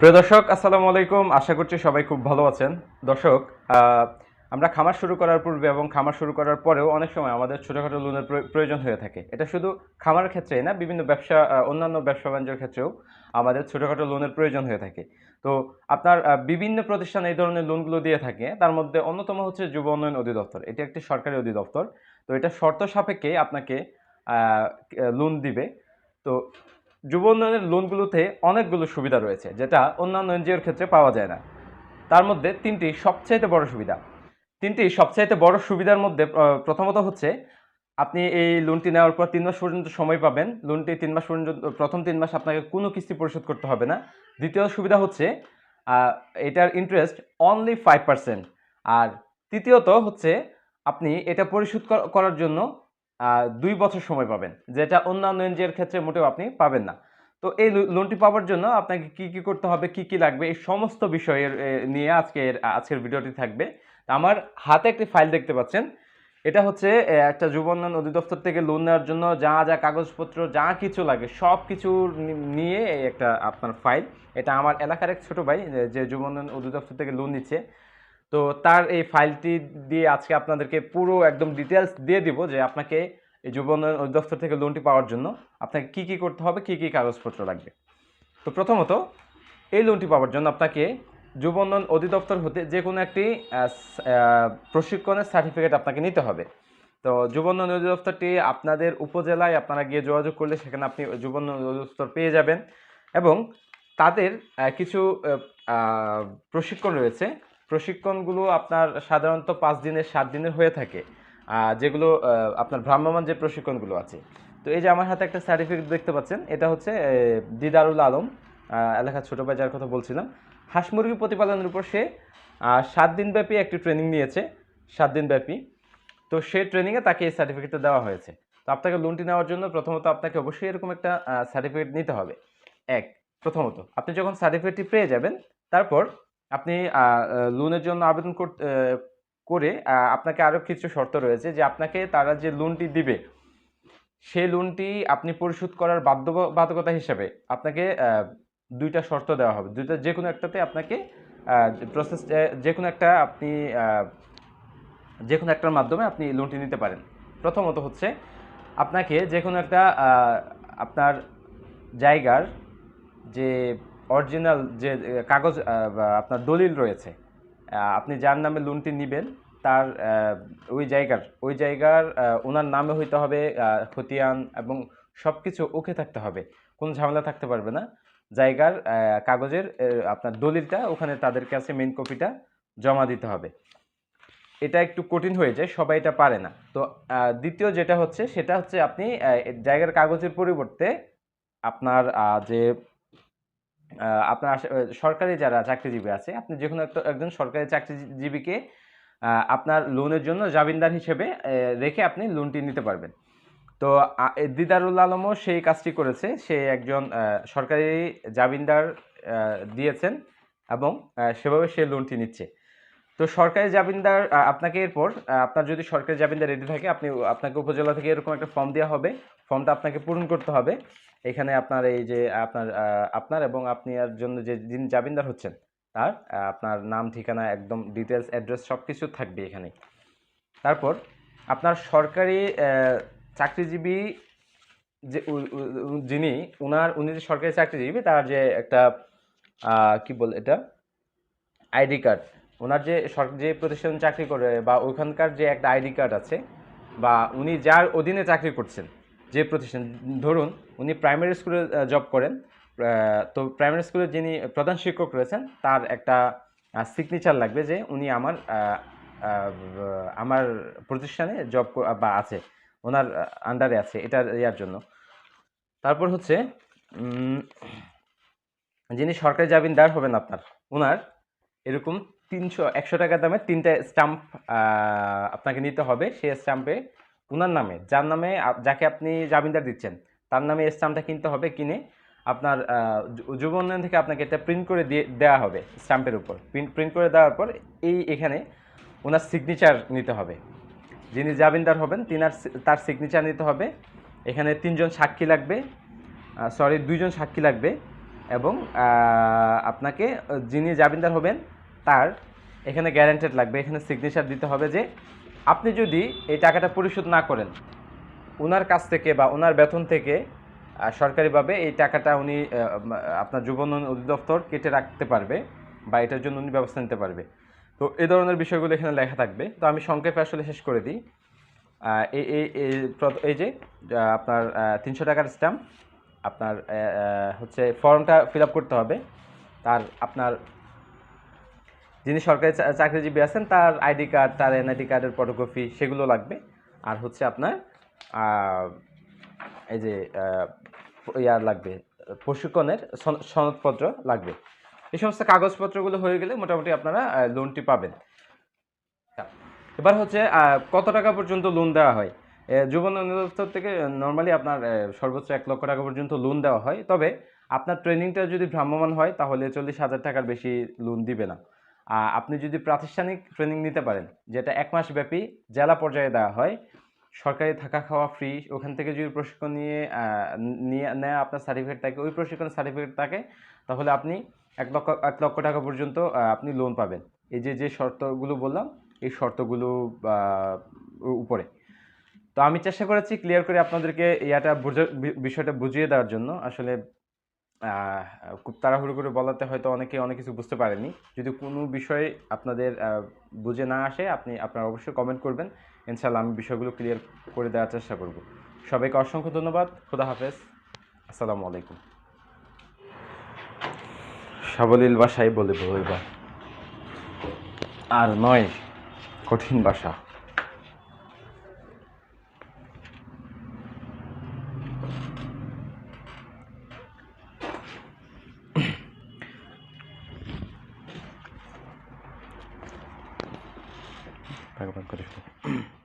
প্রিয় দর্শক, আসসালামু আলাইকুম। আশা করছি সবাই খুব ভালো আছেন। দর্শক আমরা খামার শুরু করার পূর্বে এবং খামার শুরু করার পরেও অনেক সময় আমাদের ছোটোখাটো লোনের প্রয়- প্রয়োজন হয়ে থাকে। এটা শুধু খামার ক্ষেত্রেই না, বিভিন্ন ব্যবসা অন্যান্য ব্যবসা বাণিজ্যের ক্ষেত্রেও আমাদের ছোটোখাটো লোনের প্রয়োজন হয়ে থাকে। তো আপনার বিভিন্ন প্রতিষ্ঠান এই ধরনের লোনগুলো দিয়ে থাকে। তার মধ্যে অন্যতম হচ্ছে যুব উন্নয়ন অধিদপ্তর। এটি একটি সরকারি অধিদপ্তর। তো এটা শর্ত সাপেক্ষে আপনাকে লোন দিবে। তো যুব উন্নয়নের লোনগুলোতে অনেকগুলো সুবিধা রয়েছে, যেটা অন্যান্য এনজিওর ক্ষেত্রে পাওয়া যায় না। তার মধ্যে তিনটি সবচাইতে বড় সুবিধা। তিনটি সবচাইতে বড় সুবিধার মধ্যে প্রথমত হচ্ছে আপনি এই লোনটি নেওয়ার পর তিন মাস পর্যন্ত সময় পাবেন। লোনটি তিন মাস পর্যন্ত, প্রথম তিন মাস আপনাকে কোনো কিস্তি পরিশোধ করতে হবে না। দ্বিতীয় সুবিধা হচ্ছে এটার ইন্টারেস্ট অনলি ফাইভ পার্সেন্ট আর তৃতীয়ত হচ্ছে, আপনি এটা পরিশোধ করার জন্য দুই বছর সময় পাবেন, যেটা অন্যান্য এনজিওর ক্ষেত্রে মোটেও আপনি পাবেন না। তো এই লোনটি পাওয়ার জন্য আপনাকে কি কি করতে হবে, কি কি লাগবে, এই সমস্ত বিষয়ের নিয়ে আজকের আজকের ভিডিওটি থাকবে। আমার হাতে একটি ফাইল দেখতে পাচ্ছেন, এটা হচ্ছে একটা যুব উন্নয়ন অধিদপ্তর থেকে লোন নেওয়ার জন্য যা যা কাগজপত্র, যা কিছু লাগে, সব কিছু নিয়ে একটা আপনার ফাইল। এটা আমার এলাকার এক ছোট ভাই যে- যে যুব উন্নয়ন অধিদপ্তর থেকে লোন নিচ্ছে। তো তার এই ফাইলটি দিয়ে আজকে আপনাদেরকে পুরো একদম ডিটেলস দিয়ে দিব যে আপনাকে এই যুব উন্নয়ন অধিদপ্তর থেকে লোনটি পাওয়ার জন্য আপনাকে কি কি করতে হবে, কি কি কাগজপত্র লাগবে। তো প্রথমত, এই লোনটি পাওয়ার জন্য আপনাকে যুব উন্নয়ন অধিদপ্তর হতে যে কোনো একটি প্রশিক্ষণের সার্টিফিকেট আপনাকে নিতে হবে। তো যুব উন্নয়ন অধিদপ্তরটি আপনাদের উপজেলায় আপনারা গিয়ে যোগাযোগ করলে সেখানে আপনি যুব উন্নয়ন অধিদপ্তর পেয়ে যাবেন এবং তাদের কিছু প্রশিক্ষণ রয়েছে। প্রশিক্ষণগুলো আপনার সাধারণত পাঁচ দিনের, সাত দিনের হয়ে থাকে। যেগুলো আপনার ভ্রাম্যমান যে প্রশিক্ষণগুলো আছে। তো এই যে আমার হাতে একটা সার্টিফিকেট দেখতে পাচ্ছেন, এটা হচ্ছে দিদারুল আলম এলাকার ছোটো ভাই যার কথা বলছিলাম। হাঁস মুরগি প্রতিপালনের উপর সে সাত দিনব্যাপী একটি ট্রেনিং নিয়েছে, সাত দিনব্যাপী। তো সেই ট্রেনিংয়ে তাকে এই সার্টিফিকেটটা দেওয়া হয়েছে। তো আপনাকে লোনটি নেওয়ার জন্য প্রথমত আপনাকে অবশ্যই এরকম একটা সার্টিফিকেট নিতে হবে। এক, প্রথমত, আপনি যখন সার্টিফিকেটটি পেয়ে যাবেন, তারপর আপনি লোনের জন্য আবেদন কর- আপনাকে আরও কিছু শর্ত রয়েছে যে আপনাকে তারা যে লোনটি দিবে, সেই লোনটি আপনি পরিশোধ করার বাধ্যবাধকতা হিসাবে আপনাকে দুইটা শর্ত দেওয়া হবে। দুইটা যে কোনো একটাতে আপনাকে প্রসেস যে কোনো একটা আপনি যে কোনো একটার মাধ্যমে আপনি লোনটি নিতে পারেন। প্রথমত হচ্ছে, আপনাকে যে কোনো একটা আপনার জায়গার যে অরিজিনাল যে কাগজ আপনার দলিল রয়েছে আপনি যার নামে লোনটি নেবেন, তার ওই জায়গার ওই জায়গার ওনার নামে হইতে হবে খতিয়ান এবং সব কিছু ওকে থাকতে হবে। কোনো ঝামেলা থাকতে পারবে না। জায়গার কাগজের আপনার দলিলটা ওখানে তাদের কাছে মেন কপিটা জমা দিতে হবে। এটা একটু কঠিন হয়ে যায়, সবাই এটা পারে না। তো দ্বিতীয় যেটা হচ্ছে, সেটা হচ্ছে আপনি জায়গার কাগজের পরিবর্তে আপনার যে আপনার সরকারি যারা চাকরিজীবী আছে, আপনি যে কোনো একটা, একজন সরকারি চাকরিজীবীকে আপনার লোনের জন্য জামিনদার হিসেবে রেখে আপনি লোনটি নিতে পারবেন। তো দিদারুল আলমও সেই কাজটি করেছে। সে একজন সরকারি জামিনদার দিয়েছেন এবং সেভাবে সে লোনটি নিচ্ছে। তো, সরকারি জামিনদার আপনাকে এরপর আপনার যদি সরকারি জামিনদার রেডি থাকে, আপনি, আপনাকে উপজেলা থেকে এরকম একটা ফর্ম দেওয়া হবে। ফর্মটা আপনাকে পূরণ করতে হবে। এখানে আপনার এই যে আপনার আপনার এবং আপনি আর জন্য যে যিনি জামিনদার হচ্ছেন, তার আপনার নাম, ঠিকানা, একদম ডিটেলস অ্যাড্রেস সব কিছু থাকবে এখানে তারপর আপনার সরকারি চাকরিজীবী যে যিনি, উনার, উনি যে সরকারি চাকরিজীবী, তার যে একটা কি বল এটা? আইডি কার্ড ওনার যে যে প্রতিষ্ঠানে চাকরি করে বা ওইখানকার যে একটা আইডি কার্ড আছে, বা উনি যার অধীনে চাকরি করছেন যে প্রতিষ্ঠান, ধরুন উনি প্রাইমারি স্কুলে জব করেন তো প্রাইমারি স্কুলে যিনি প্রধান শিক্ষক রয়েছেন, তার একটা সিগনেচার লাগবে যে উনি আমার আমার প্রতিষ্ঠানে জব বা আছে, ওনার আন্ডারে আছে এটা ইয়ার জন্য। তারপর হচ্ছে যিনি সরকারি জামিনদার হবেন আপনার ওনার এরকম তিনশো, একশো টাকা দামের তিনটা স্টাম্প আপনাকে নিতে হবে, সেই স্টাম্পে ওনার নামে, যার নামে যাকে আপনি জামিনদার দিচ্ছেন, তার নামে স্ট্যাম্পটা কিনতে হবে, কিনে আপনার যুব উন্নয়ন থেকে আপনাকে এটা প্রিন্ট করে দিয়ে দেওয়া হবে স্ট্যাম্পের উপর। প্রিন্ট প্রিন্ট করে দেওয়ার পর এই এখানে ওনার সিগনেচার নিতে হবে। যিনি জামিনদার হবেন, তিনার তার সিগনেচার নিতে হবে। এখানে তিনজন সাক্ষী লাগবে সরি দুইজন সাক্ষী লাগবে এবং আপনাকে, যিনি জামিনদার হবেন, তার এখানে গ্যারান্টেড লাগবে। এখানে সিগনেচার দিতে হবে যে আপনি যদি এই টাকাটা পরিশোধ না করেন ওনার কাছ থেকে বা ওনার বেতন থেকে সরকারিভাবে এই টাকাটা উনি আপনার যুব অধিদপ্তর কেটে রাখতে পারবে বা এটার জন্য উনি ব্যবস্থা নিতে পারবে। তো এ ধরনের বিষয়গুলো এখানে লেখা থাকবে। তো আমি সংক্ষেপে আসলে শেষ করে দিই। এই যে আপনার তিনশো টাকার স্ট্যাম্প আপনার হচ্ছে ফর্মটা ফিল করতে হবে। তার আপনার যিনি সরকারি চাকরিজীবী আছেন তার আইডি কার্ড তার এনআইডি কার্ডের ফটোকপি সেগুলো লাগবে। আর হচ্ছে আপনার এই যে ইয়ার লাগবে প্রশিক্ষণের সন- সনদপত্র লাগবে। এই সমস্ত কাগজপত্রগুলো হয়ে গেলে মোটামুটি আপনারা লোনটি পাবেন। এবার হচ্ছে কত টাকা পর্যন্ত লোন দেওয়া হয়? এ, যুব অধিদপ্তর থেকে নর্মালি আপনার সর্বোচ্চ এক লক্ষ টাকা পর্যন্ত লোন দেওয়া হয়। তবে আপনার ট্রেনিংটা যদি ভ্রাম্যমান হয় তাহলে চল্লিশ হাজার টাকার বেশি লোন দিবে না। আপনি যদি প্রাতিষ্ঠানিক ট্রেনিং নিতে পারেন, যেটা এক মাস ব্যাপী জেলা পর্যায়ে দেওয়া হয়, সরকারি থাকা খাওয়া ফ্রি ওখান থেকে যদি প্রশিক্ষণ নিয়ে নিয়ে, নেয় আপনার সার্টিফিকেট থাকে, ওই প্রশিক্ষণের সার্টিফিকেট থাকে, তাহলে আপনি এক লক্ষ এক লক্ষ টাকা পর্যন্ত আপনি লোন পাবেন। এই যে যে শর্তগুলো বললাম, এই শর্তগুলো উপরে। তো আমি চেষ্টা করেছি ক্লিয়ার করে আপনাদেরকে ইয়াটা বিষয়টা বুঝিয়ে দেওয়ার জন্য। আসলে খুব তাড়াহুড়ো করে বলাতে হয়তো অনেকে অনেক কিছু বুঝতে পারেনি। যদি কোনো বিষয়ে আপনাদের বুঝে না আসে, আপনি, আপনারা অবশ্যই কমেন্ট করবেন। ইনশাল্লাহ আমি বিষয়গুলো ক্লিয়ার করে দেওয়ার চেষ্টা করব। সবাইকে অসংখ্য ধন্যবাদ। খুদা হাফেজ। আসসালামু আলাইকুম। সাবলীল ভাষাই বলে বলবা। আর নয়, কঠিন ভাষা। ভাগ ভাগ করে ফেলো।